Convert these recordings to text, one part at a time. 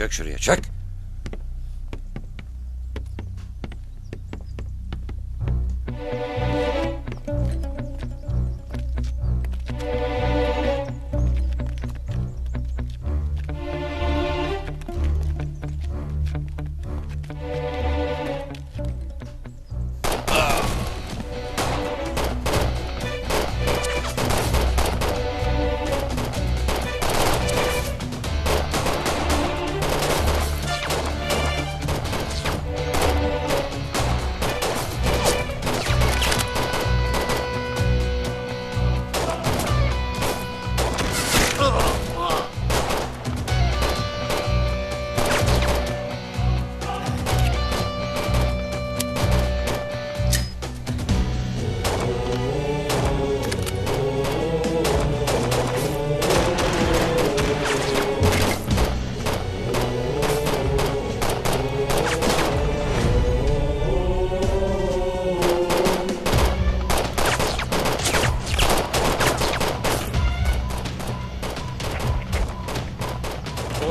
Çök şuraya çök.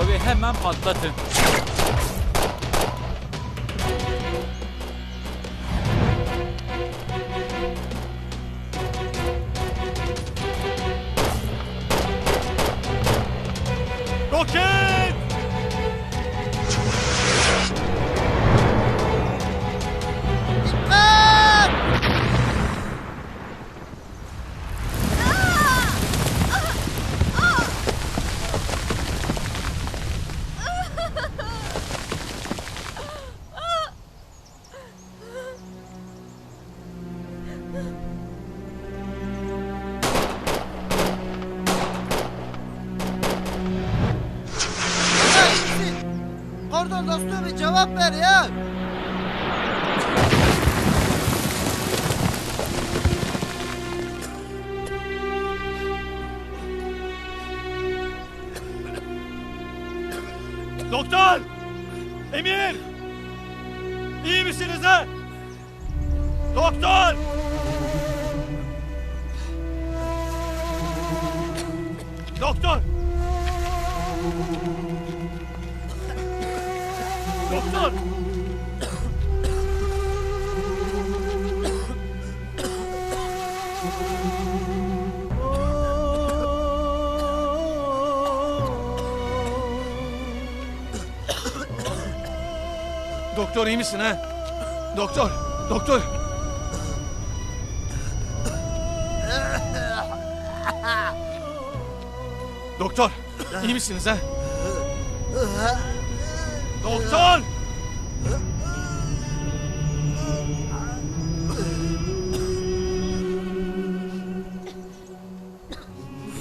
Evi hemen patlatın. Cevap ver ya. Doktor! Emir! İyi misiniz ha? Doktor! Doktor! Doktor! Doktor iyi misin ha? Doktor! Doktor! Doktor! iyi misiniz ha? Doktor!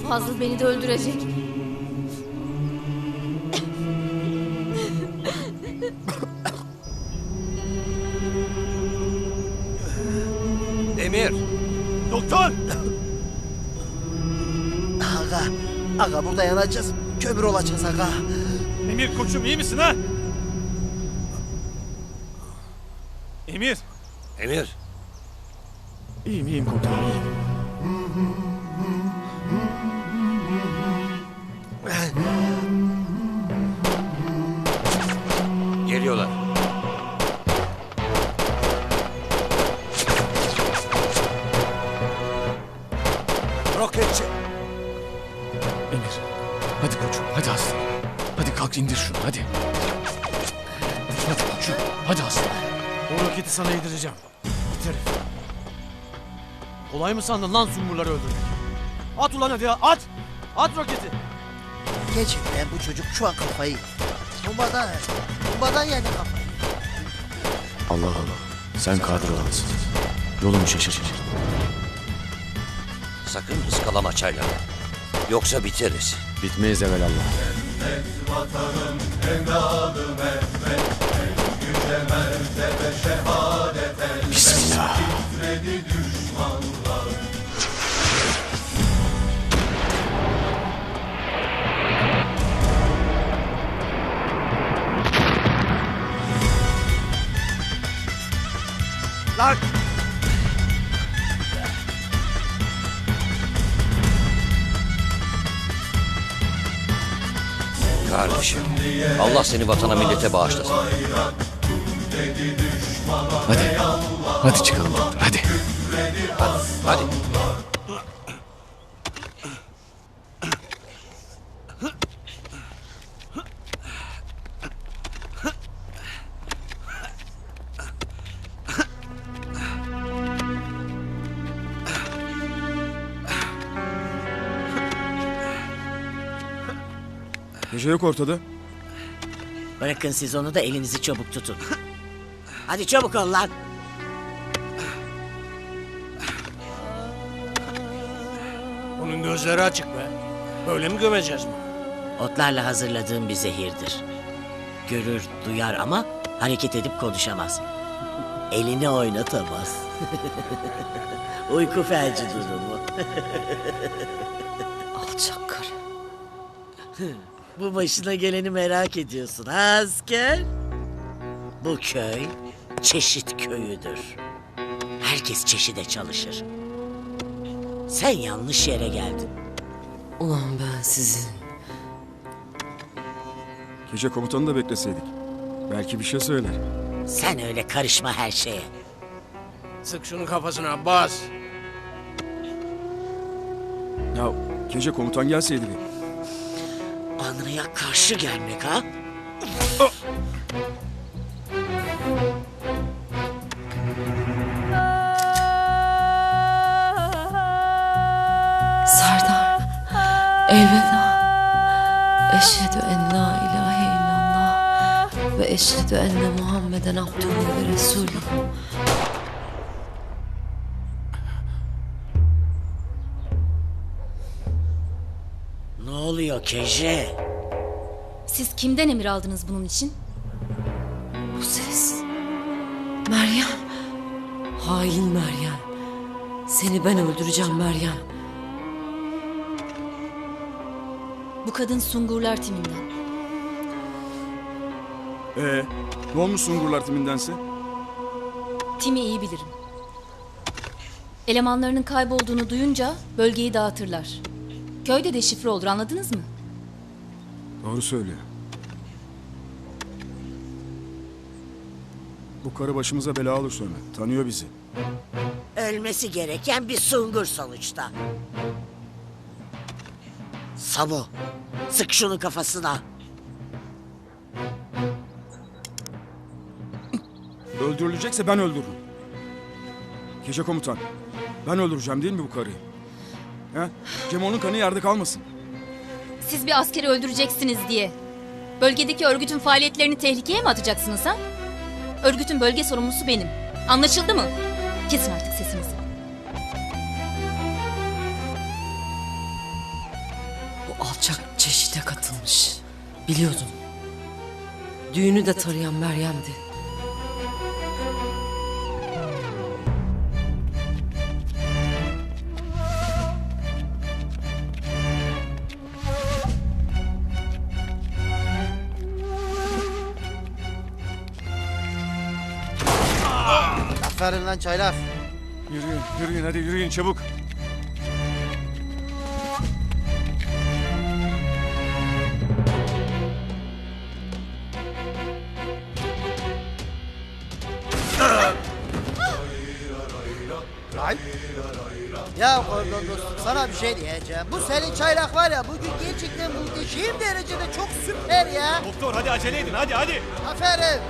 Fazıl beni de öldürecek. Emir. Doktor! Aga, aga burada yanacağız. Kömür olacağız aga. Emir koçum iyi misin ha? Emir! Emir. İyiyim iyiyim komutanım iyiyim. Mı sandın lan sumurları öldürmek? At ulan hadi ya at! At roketi! Gerçekten bu çocuk şu an kafayı. Bombadan, bombadan yedi kafayı. Allah Allah. Sen kadir olansın. Yolumu şaşır. Sakın ıskalama çayları. Yoksa biteriz. Bitmeyiz evvelallah. Bismillah. Lan! kardeşim. Allah seni vatana millete bağışlasın. Hadi. Hadi çıkalım doktor hadi. Hadi. Gece yok ortada. Bırakın siz onu da elinizi çabuk tutun. Hadi çabuk ol lan. Onun gözleri açık be. Böyle mi gömeceğiz mi? Otlarla hazırladığım bir zehirdir. Görür, duyar ama hareket edip konuşamaz. Elini oynatamaz. Uyku felci durumu. Alçak karı. Bu başına geleni merak ediyorsun ha asker? Bu köy çeşit köyüdür. Herkes çeşide çalışır. Sen yanlış yere geldin. Ulan ben sizin. Gece komutanı da bekleseydik. Belki bir şey söyler. Sen öyle karışma her şeye. Sık şunun kafasına bas. Ya gece komutan gelseydi bir. Anaya karşı gelmek ha? Serdar. Elveda. Eşhedü en la ilahe illallah. Ve eşhedü enne Muhammeden abduhu ve resulü. Oluyor Keje? Siz kimden emir aldınız bunun için? Bu ses. Meryem. Hain Meryem. Seni ben öldüreceğim Meryem. Bu kadın Sungurlar timinden. Ee, ne olmuş Sungurlar timindense? Timi iyi bilirim. Elemanlarının kaybolduğunu duyunca bölgeyi dağıtırlar. Köyde de şifre olur anladınız mı? Doğru söylüyor. Bu karı başımıza bela olur sonra. Tanıyor bizi. Ölmesi gereken bir sungur sonuçta. Samu, sık şunu kafasına. Öldürülecekse ben öldürürüm. Gece komutan. Ben öldüreceğim değil mi bu karıyı? He? Cemo'nun kanı yerde kalmasın. Siz bir askeri öldüreceksiniz diye. Bölgedeki örgütün faaliyetlerini tehlikeye mi atacaksınız ha? Örgütün bölge sorumlusu benim. Anlaşıldı mı? Kesin artık sesinizi. Bu alçak çeşide katılmış. Biliyordum. Düğünü de tarayan Meryem'di. Aferin lan çaylak. Yürüyün yürüyün hadi yürüyün çabuk. Ya pardon dostum sana bir şey diyeceğim. Bu senin çaylak var ya bugün gerçekten muhteşem derecede çok süper ya. Doktor hadi acele edin hadi hadi. Aferin.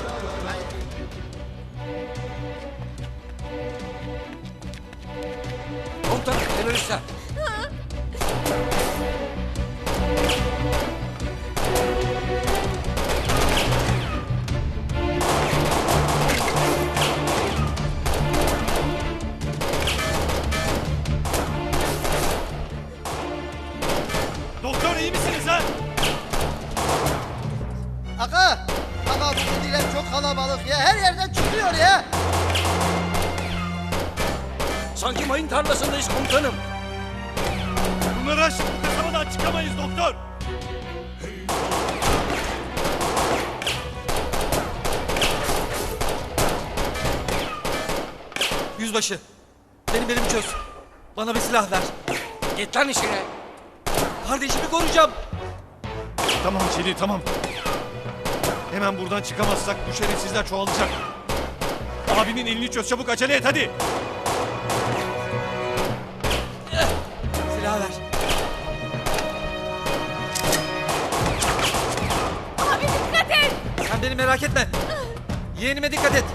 Silah ver. Git lan işine. Kardeşimi koruyacağım. Tamam Çeli tamam. Hemen buradan çıkamazsak bu şerefsizler çoğalacak. Abinin elini çöz çabuk acele et hadi. Silah ver. Abi dikkat et. Sen beni merak etme. Yeğenime dikkat et.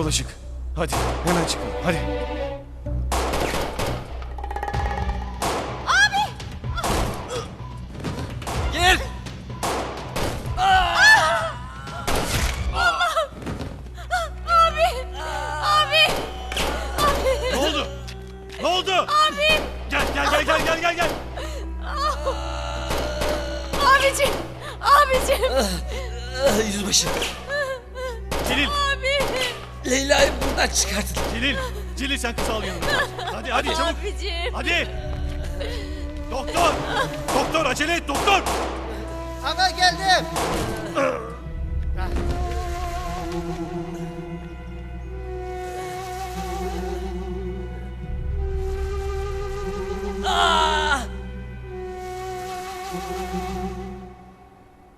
Yola çık. Hadi hemen çıkalım hadi. Gel. Abi. Abi. Ne oldu? Ne oldu? Abi. Gel gel gel gel gel gel gel. Abicim. Abicim. Yüzbaşı. Celil, Abi. Leyla'yı buradan çıkartın. Celil. Celil sen kızı al yanına. Hadi hadi çabuk. Abicim. Hadi. Doktor. Doktor acele et doktor. Aga geldim.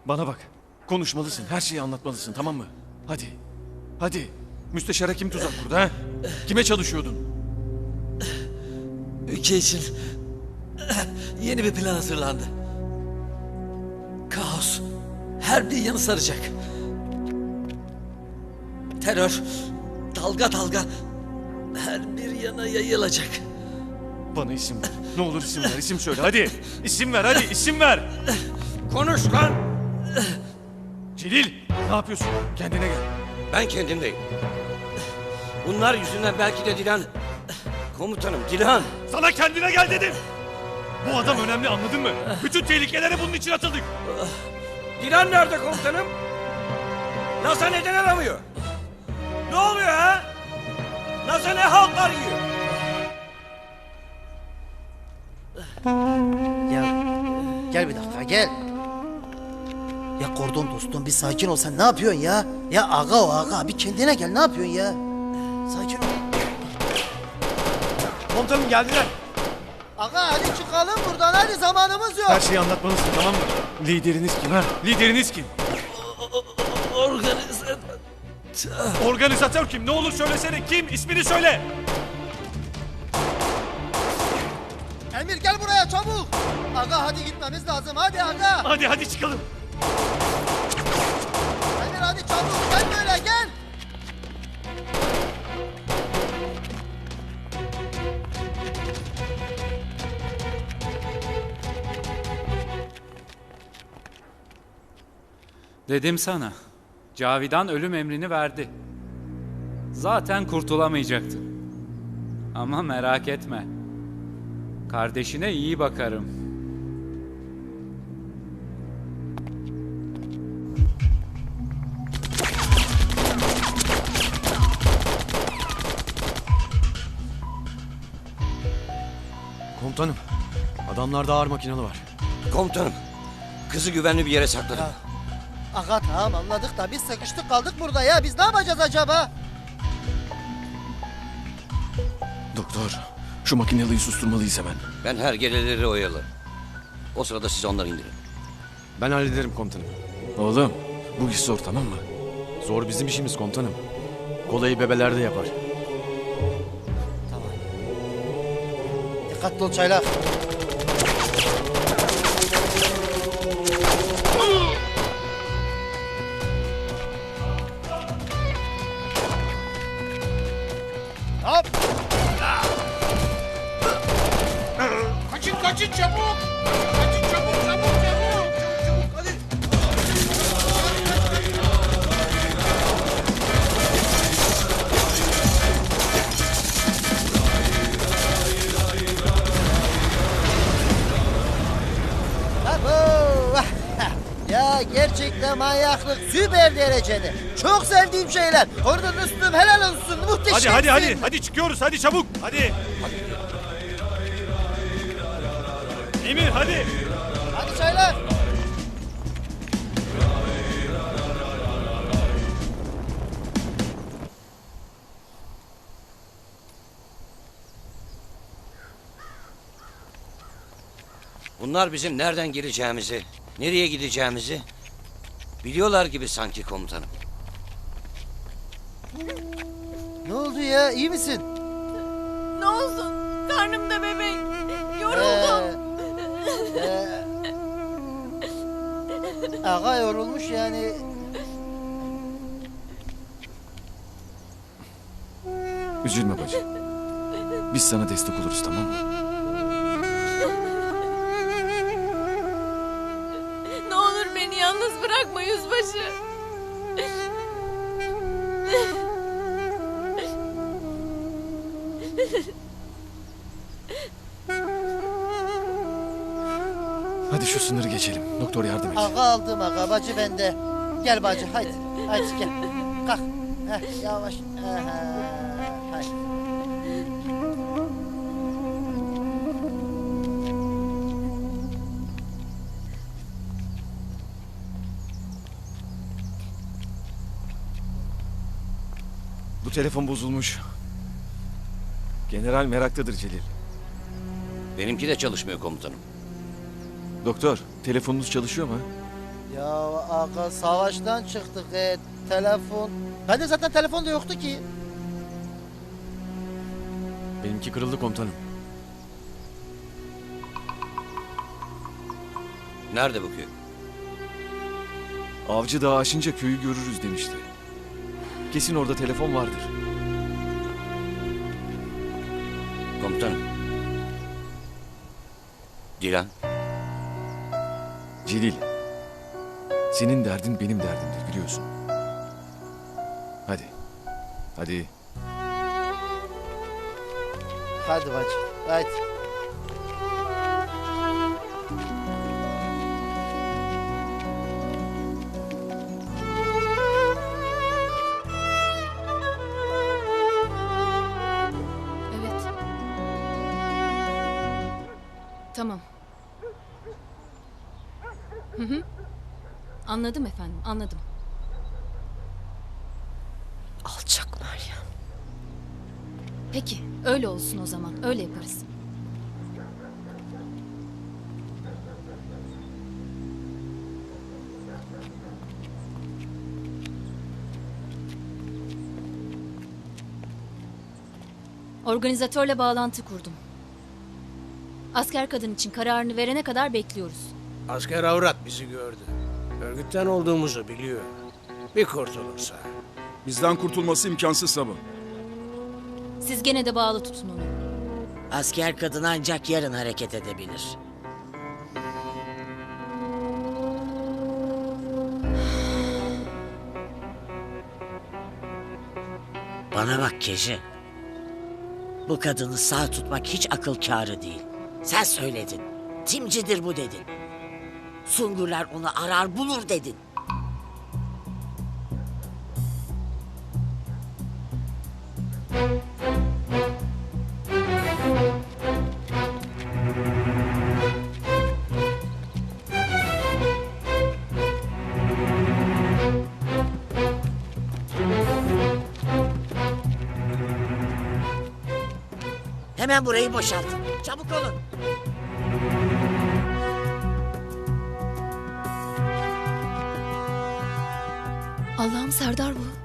Bana bak. Konuşmalısın. Her şeyi anlatmalısın tamam mı? Hadi. Hadi. Müsteşara kim tuzak kurdu ha? Kime çalışıyordun? Ülke için yeni bir plan hazırlandı. Kaos her bir yanı saracak. Terör dalga dalga her bir yana yayılacak. Bana isim ver. Ne olur isim ver. İsim söyle hadi. İsim ver hadi isim ver. Konuş lan! Celil ne yapıyorsun? Kendine gel. Ben kendimdeyim. Bunlar yüzünden belki de Dilan... Komutanım Dilan. Sana kendine gel dedim. Bu adam önemli anladın mı? Bütün tehlikelere bunun için atıldık. Dilan nerede komutanım? NASA neden aramıyor? Ne oluyor ha? NASA ne haltlar yiyor? Ya gel bir dakika gel. Ya kordon dostum bir sakin ol sen ne yapıyorsun ya? Ya aga o aga bir kendine gel ne yapıyorsun ya? Sakin ol. Komutanım geldiler. Aga hadi çıkalım buradan hadi zamanımız yok. Her şeyi anlatmalısın tamam mı? Lideriniz kim ha? Lideriniz kim? Organize... Organizatör kim? Ne olur söylesene kim? İsmini söyle. Emir gel buraya çabuk. Aga hadi gitmemiz lazım hadi aga. Hadi hadi çıkalım. Dedim sana. Cavidan ölüm emrini verdi. Zaten kurtulamayacaktın. Ama merak etme. Kardeşine iyi bakarım. Komutanım. Adamlarda ağır makinalı var. Komutanım. Kızı güvenli bir yere sakladım. Aga tamam anladık da biz sıkıştık kaldık burada ya biz ne yapacağız acaba? Doktor şu makineliği susturmalıyız hemen. Ben her geleleri oyalarım. O sırada siz onları indirin. Ben hallederim komutanım. Oğlum bu iş zor tamam mı? Zor bizim işimiz komutanım. Kolayı bebeler de yapar. Dikkatli ol çaylak. Süper derecede. Çok sevdiğim şeyler. Orada dostum helal olsun Hadi muhteşemsin. hadi hadi hadi çıkıyoruz hadi çabuk hadi. Emir hadi. Hadi çaylar. Bunlar bizim nereden gireceğimizi, nereye gideceğimizi biliyorlar gibi sanki komutanım. Ne oldu ya iyi misin? Ne olsun? Karnımda bebek. Ee, ee, Ağa yorulmuş yani. Üzülme bacı. Biz sana destek oluruz tamam mı? Yalnız bırakma yüzbaşı. Hadi şu sınırı geçelim. Doktor yardım et. Ağa aldım ağa bacı bende. Gel bacı haydi. Haydi gel. Kalk. Heh, yavaş. Aha, haydi. Telefon bozulmuş. General meraktadır Celil. Benimki de çalışmıyor komutanım. Doktor, telefonunuz çalışıyor mu? Ya ağa savaştan çıktık. E, telefon. Bende zaten telefon da yoktu ki. Benimki kırıldı komutanım. Nerede bu köy? Avcı dağı aşınca köyü görürüz demişti. Kesin orada telefon vardır. Komutanım. Dilan, Celil, senin derdin benim derdimdir biliyorsun. Hadi, hadi. Hadi bacı. Haydi. Tamam. Hı hı. Anladım efendim, anladım. Alçak Meryem. Peki, öyle olsun o zaman. Öyle yaparız. Organizatörle bağlantı kurdum. Asker kadın için kararını verene kadar bekliyoruz. Asker avrat bizi gördü. Örgütten olduğumuzu biliyor. Bir kurtulursa. Bizden kurtulması imkansız sabah. Siz gene de bağlı tutun onu. Asker kadın ancak yarın hareket edebilir. Bana bak Keji. Bu kadını sağ tutmak hiç akıl kârı değil. Sen söyledin. Timcidir bu dedin. Sungurlar onu arar bulur dedin. Hemen burayı boşaltın. Çabuk olun. Serdar bu.